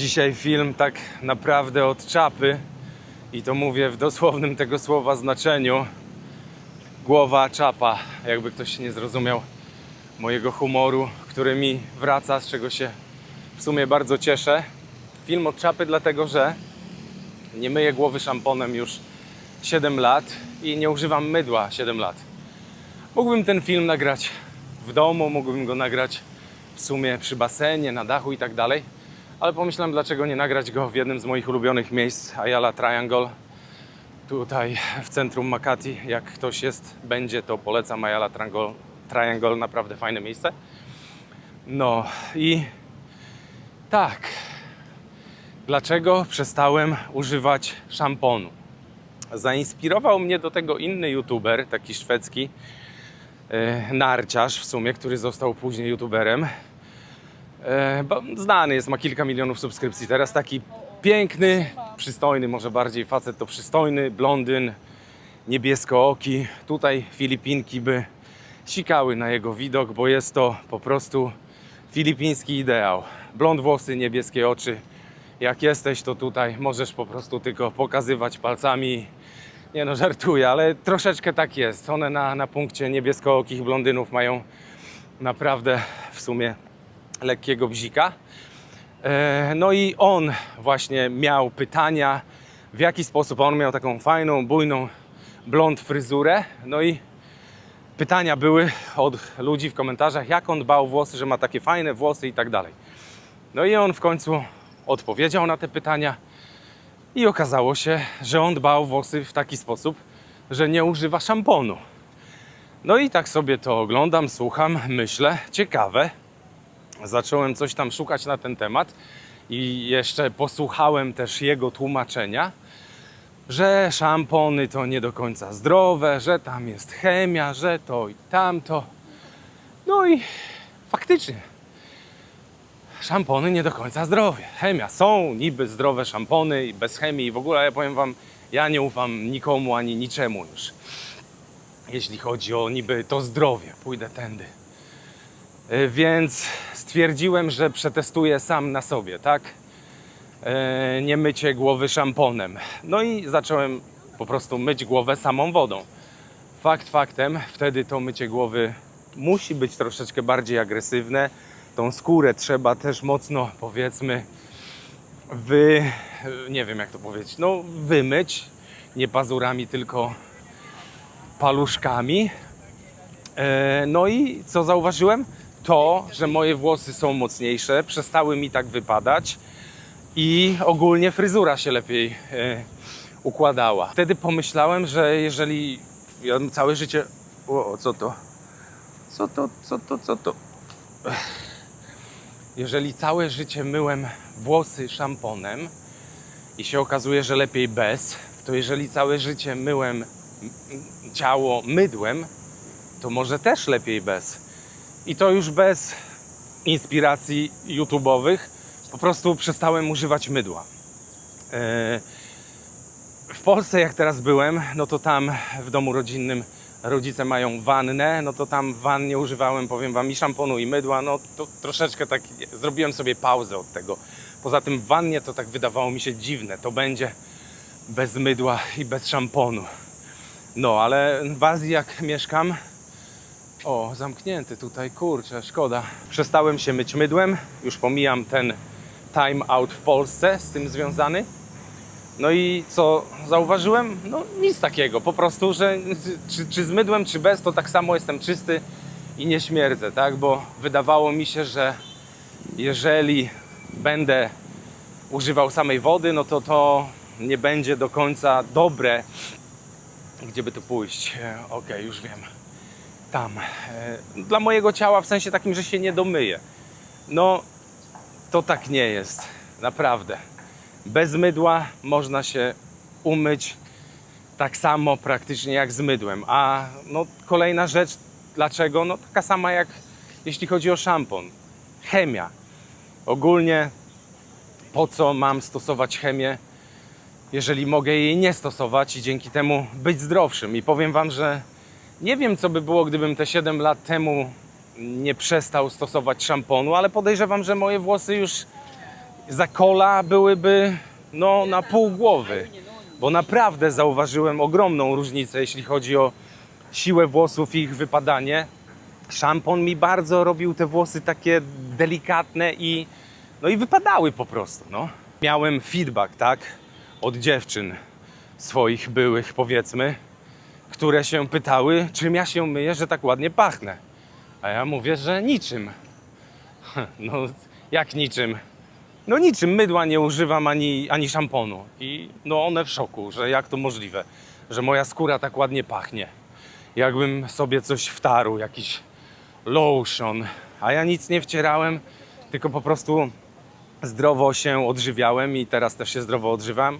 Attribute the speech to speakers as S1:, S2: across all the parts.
S1: Dzisiaj film tak naprawdę od czapy i to mówię w dosłownym tego słowa znaczeniu. Głowa czapa, jakby ktoś nie zrozumiał mojego humoru, który mi wraca, z czego się w sumie bardzo cieszę. Film od czapy, dlatego że nie myję głowy szamponem już 7 lat i nie używam mydła 7 lat. Mógłbym ten film nagrać w domu, mógłbym go nagrać w sumie przy basenie, na dachu i tak dalej, ale pomyślałem, dlaczego nie nagrać go w jednym z moich ulubionych miejsc, Ayala Triangle, tutaj w centrum Makati. Jak ktoś jest, będzie, to polecam Ayala Triangle, Triangle naprawdę fajne miejsce. No i tak, dlaczego przestałem używać szamponu? Zainspirował mnie do tego inny youtuber, taki szwedzki, e, narciarz w sumie, który został później youtuberem. E, znany jest, ma kilka milionów subskrypcji. Teraz taki piękny, przystojny, może bardziej facet to przystojny, blondyn, niebieskooki. Tutaj Filipinki by sikały na jego widok, bo jest to po prostu filipiński ideał. Blond włosy, niebieskie oczy. Jak jesteś, to tutaj możesz po prostu tylko pokazywać palcami. Nie no, żartuję, ale troszeczkę tak jest. One na, na punkcie niebieskookich blondynów mają naprawdę w sumie lekkiego bzika. E, No i on właśnie miał pytania, w jaki sposób on miał taką fajną, bujną blond fryzurę. No i pytania były od ludzi w komentarzach, jak on dbał włosy, że ma takie fajne włosy i tak dalej. No i on w końcu odpowiedział na te pytania i okazało się, że on dba o włosy w taki sposób, że nie używa szamponu. No i tak sobie to oglądam, słucham, myślę, ciekawe. Zacząłem coś tam szukać na ten temat i jeszcze posłuchałem też jego tłumaczenia, że szampony to nie do końca zdrowe, że tam jest chemia, że to i tamto. No i faktycznie szampony nie do końca zdrowie. Chemia. Są niby zdrowe szampony i bez chemii i w ogóle ja powiem wam, ja nie ufam nikomu ani niczemu już. Jeśli chodzi o niby to zdrowie, pójdę tędy. Y, Więc stwierdziłem, że przetestuję sam na sobie, tak? E, Nie mycie głowy szamponem. No i zacząłem po prostu myć głowę samą wodą. Fakt faktem, wtedy to mycie głowy musi być troszeczkę bardziej agresywne. Tą skórę trzeba też mocno, powiedzmy, wy... nie wiem jak to powiedzieć, no wymyć. Nie pazurami, tylko paluszkami. E, No i co zauważyłem? To, że moje włosy są mocniejsze, przestały mi tak wypadać i ogólnie fryzura się lepiej e, układała. Wtedy pomyślałem, że jeżeli ja całe życie. O, co to? Co to, co to, co to? Jeżeli całe życie myłem włosy szamponem i się okazuje, że lepiej bez, to jeżeli całe życie myłem ciało mydłem, to może też lepiej bez. I to już bez inspiracji YouTube'owych. Po prostu przestałem używać mydła. E, W Polsce, jak teraz byłem, no to tam w domu rodzinnym rodzice mają wannę, no to tam w wannie używałem, powiem wam, i szamponu, i mydła. No to troszeczkę tak zrobiłem sobie pauzę od tego. Poza tym w wannie to tak wydawało mi się dziwne. To będzie bez mydła i bez szamponu. No, ale w Azji jak mieszkam, o, zamknięty tutaj, kurczę, szkoda. Przestałem się myć mydłem, już pomijam ten time out w Polsce z tym związany. No i co zauważyłem? No nic takiego, po prostu, że czy, czy z mydłem, czy bez, to tak samo jestem czysty i nie śmierdzę, tak? Bo wydawało mi się, że jeżeli będę używał samej wody, no to to nie będzie do końca dobre. Gdzie by tu pójść? Okej, już wiem tam. E, Dla mojego ciała w sensie takim, że się nie domyje. No, to tak nie jest. Naprawdę. Bez mydła można się umyć tak samo praktycznie jak z mydłem. A no, kolejna rzecz, dlaczego? No taka sama jak jeśli chodzi o szampon. Chemia. Ogólnie po co mam stosować chemię, jeżeli mogę jej nie stosować i dzięki temu być zdrowszym. I powiem Wam, że nie wiem, co by było, gdybym te 7 lat temu nie przestał stosować szamponu, ale podejrzewam, że moje włosy już za kola byłyby no, na pół głowy. Bo naprawdę zauważyłem ogromną różnicę, jeśli chodzi o siłę włosów i ich wypadanie. Szampon mi bardzo robił te włosy takie delikatne i no i wypadały po prostu, no. Miałem feedback, tak, od dziewczyn swoich byłych, powiedzmy, które się pytały, czym ja się myję, że tak ładnie pachnę. A ja mówię, że niczym. No, jak niczym? No niczym, mydła nie używam ani, ani szamponu. I no one w szoku, że jak to możliwe, że moja skóra tak ładnie pachnie. Jakbym sobie coś wtarł, jakiś lotion, a ja nic nie wcierałem, tylko po prostu zdrowo się odżywiałem i teraz też się zdrowo odżywam.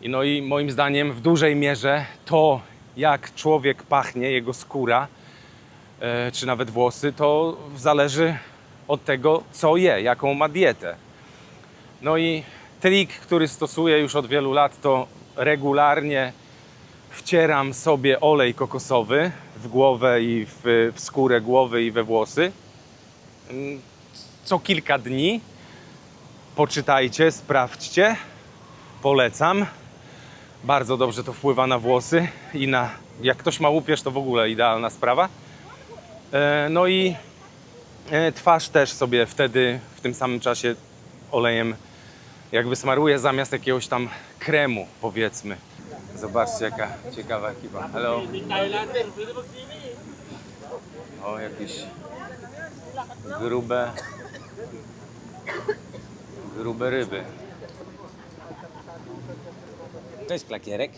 S1: I no i moim zdaniem w dużej mierze to, jak człowiek pachnie, jego skóra, e, czy nawet włosy, to zależy od tego, co je, jaką ma dietę. No i trik, który stosuję już od wielu lat, to regularnie wcieram sobie olej kokosowy w głowę i w, w skórę głowy i we włosy. Co kilka dni. Poczytajcie, sprawdźcie. Polecam. Bardzo dobrze to wpływa na włosy i na. Jak ktoś ma łupież, to w ogóle idealna sprawa. E, No i e, twarz też sobie wtedy w tym samym czasie olejem jakby smaruję zamiast jakiegoś tam kremu, powiedzmy. Zobaczcie, jaka ciekawa ekipa. Hello. O, jakieś grube, grube ryby.
S2: Cześć Klakierek.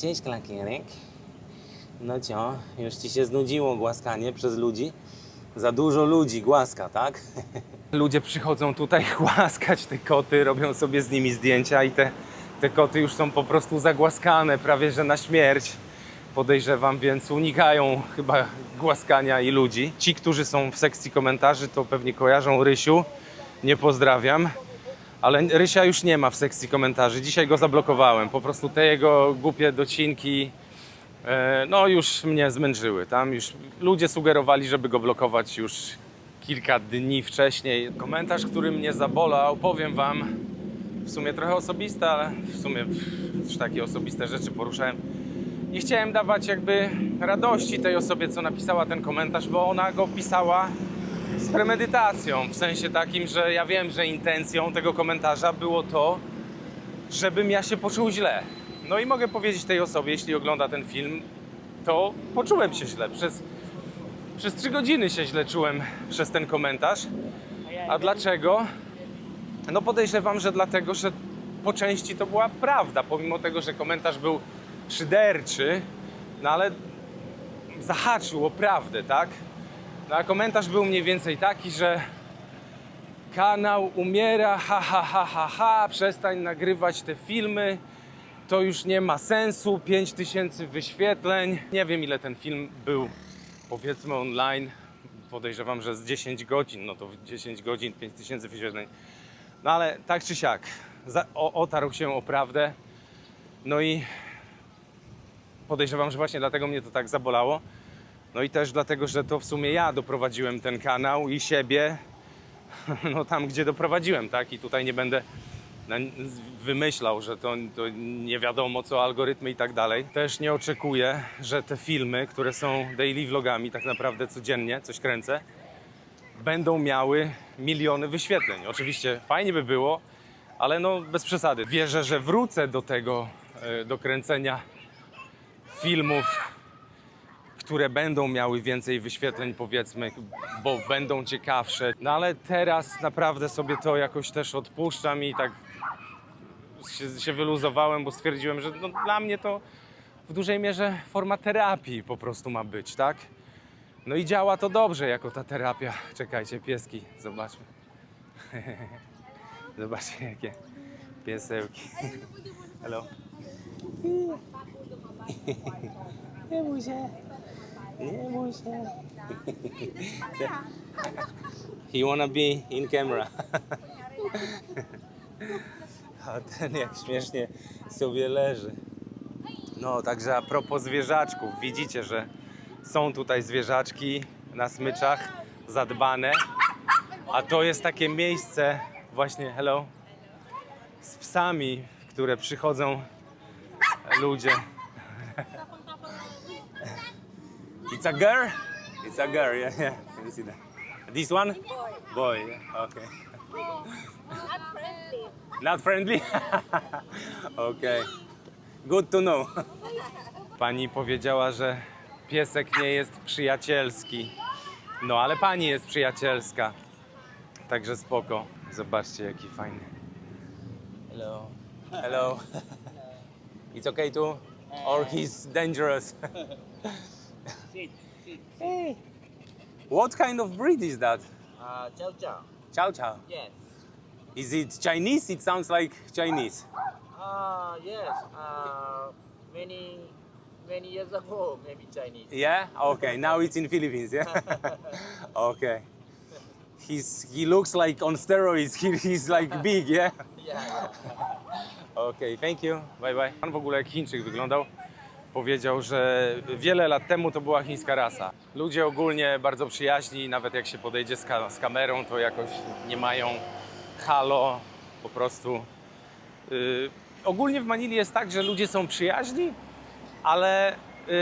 S2: Cześć Klakierek. No cio, już ci się znudziło głaskanie przez ludzi? Za dużo ludzi głaska, tak?
S1: Ludzie przychodzą tutaj głaskać te koty, robią sobie z nimi zdjęcia i te, te koty już są po prostu zagłaskane, prawie że na śmierć. Podejrzewam, więc unikają chyba głaskania i ludzi. Ci, którzy są w sekcji komentarzy, to pewnie kojarzą Rysiu. Nie pozdrawiam. Ale Rysia już nie ma w sekcji komentarzy. Dzisiaj go zablokowałem. Po prostu te jego głupie docinki e, no już mnie zmęczyły. Tam już ludzie sugerowali, żeby go blokować już kilka dni wcześniej. Komentarz, który mnie zabolał, powiem wam, w sumie trochę osobiste, ale w sumie pff, takie osobiste rzeczy poruszałem. Nie chciałem dawać jakby radości tej osobie, co napisała ten komentarz, bo ona go pisała premedytacją, w sensie takim, że ja wiem, że intencją tego komentarza było to, żebym ja się poczuł źle. No i mogę powiedzieć tej osobie, jeśli ogląda ten film, to poczułem się źle. Przez, przez trzy godziny się źle czułem przez ten komentarz. A dlaczego? No podejrzewam, że dlatego, że po części to była prawda, pomimo tego, że komentarz był szyderczy, no ale zahaczył o prawdę, tak? No a komentarz był mniej więcej taki, że kanał umiera, ha ha ha ha ha, przestań nagrywać te filmy, to już nie ma sensu, 5000 wyświetleń. Nie wiem ile ten film był, powiedzmy online, podejrzewam, że z 10 godzin, no to w 10 godzin 5000 wyświetleń. No ale tak czy siak, za, o, otarł się o prawdę, no i podejrzewam, że właśnie dlatego mnie to tak zabolało. No i też dlatego, że to w sumie ja doprowadziłem ten kanał i siebie no tam, gdzie doprowadziłem, tak? I tutaj nie będę wymyślał, że to, to nie wiadomo co, algorytmy i tak dalej. Też nie oczekuję, że te filmy, które są daily vlogami, tak naprawdę codziennie coś kręcę, będą miały miliony wyświetleń. Oczywiście fajnie by było, ale no bez przesady. Wierzę, że wrócę do tego, e, do kręcenia filmów które będą miały więcej wyświetleń, powiedzmy, bo będą ciekawsze. No ale teraz naprawdę sobie to jakoś też odpuszczam i tak się, się wyluzowałem, bo stwierdziłem, że no, dla mnie to w dużej mierze forma terapii po prostu ma być, tak? No i działa to dobrze jako ta terapia. Czekajcie, pieski, zobaczmy. Zobaczcie, jakie piesełki. Hello.
S2: Nie bój się. Bój się. You wanna be in camera. A ten jak śmiesznie sobie leży.
S1: No, także a propos zwierzaczków, widzicie, że są tutaj zwierzaczki na smyczach zadbane, a to jest takie miejsce właśnie, hello. Z psami, które przychodzą ludzie. It's a girl? It's a girl, yeah, yeah. Can you see that? This one?
S3: Boy,
S1: Boy, yeah. okay.
S3: not friendly.
S1: Not friendly? okay. Good to know. Pani powiedziała, że piesek nie jest przyjacielski. No ale pani jest przyjacielska. Także spoko. Zobaczcie jaki fajny. Hello. Hello. It's okay too? Or he's dangerous?
S4: Sit, sit.
S1: Hey. What kind of breed is that?
S4: Uh, chow chow.
S1: Chow chow.
S4: Yes.
S1: Is it Chinese? It sounds like Chinese.
S4: Uh, yes. Uh, many, many years ago, maybe Chinese.
S1: Yeah. Okay. Now it's in Philippines. Yeah. okay. He's he looks like on steroids. He, he's like big. Yeah.
S4: Yeah.
S1: Okay. Thank you. Bye bye. Pan w ogóle jak Chińczyk wyglądał. Powiedział, że wiele lat temu to była chińska rasa. Ludzie ogólnie bardzo przyjaźni, nawet jak się podejdzie z, ka- z kamerą, to jakoś nie mają halo, po prostu. Yy, ogólnie w Manili jest tak, że ludzie są przyjaźni, ale yy,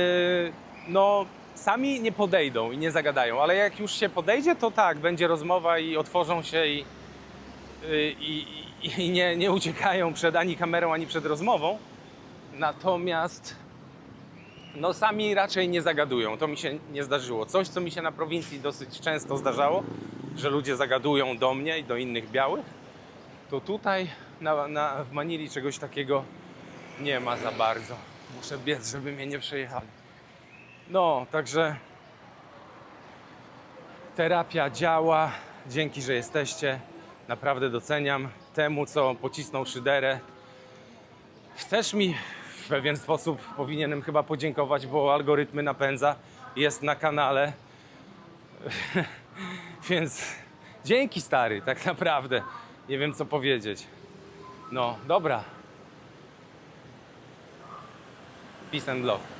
S1: no, sami nie podejdą i nie zagadają, ale jak już się podejdzie, to tak, będzie rozmowa i otworzą się i, i, i, i nie, nie uciekają przed ani kamerą, ani przed rozmową. Natomiast no sami raczej nie zagadują. To mi się nie zdarzyło. Coś, co mi się na prowincji dosyć często zdarzało, że ludzie zagadują do mnie i do innych białych, to tutaj na, na, w Manili czegoś takiego nie ma za bardzo. Muszę biec, żeby mnie nie przejechali. No, także terapia działa. Dzięki, że jesteście. Naprawdę doceniam temu, co pocisnął szyderę. Też mi w pewien sposób powinienem chyba podziękować, bo algorytmy napędza, jest na kanale. Więc dzięki stary, tak naprawdę. Nie wiem co powiedzieć. No, dobra. Peace and love.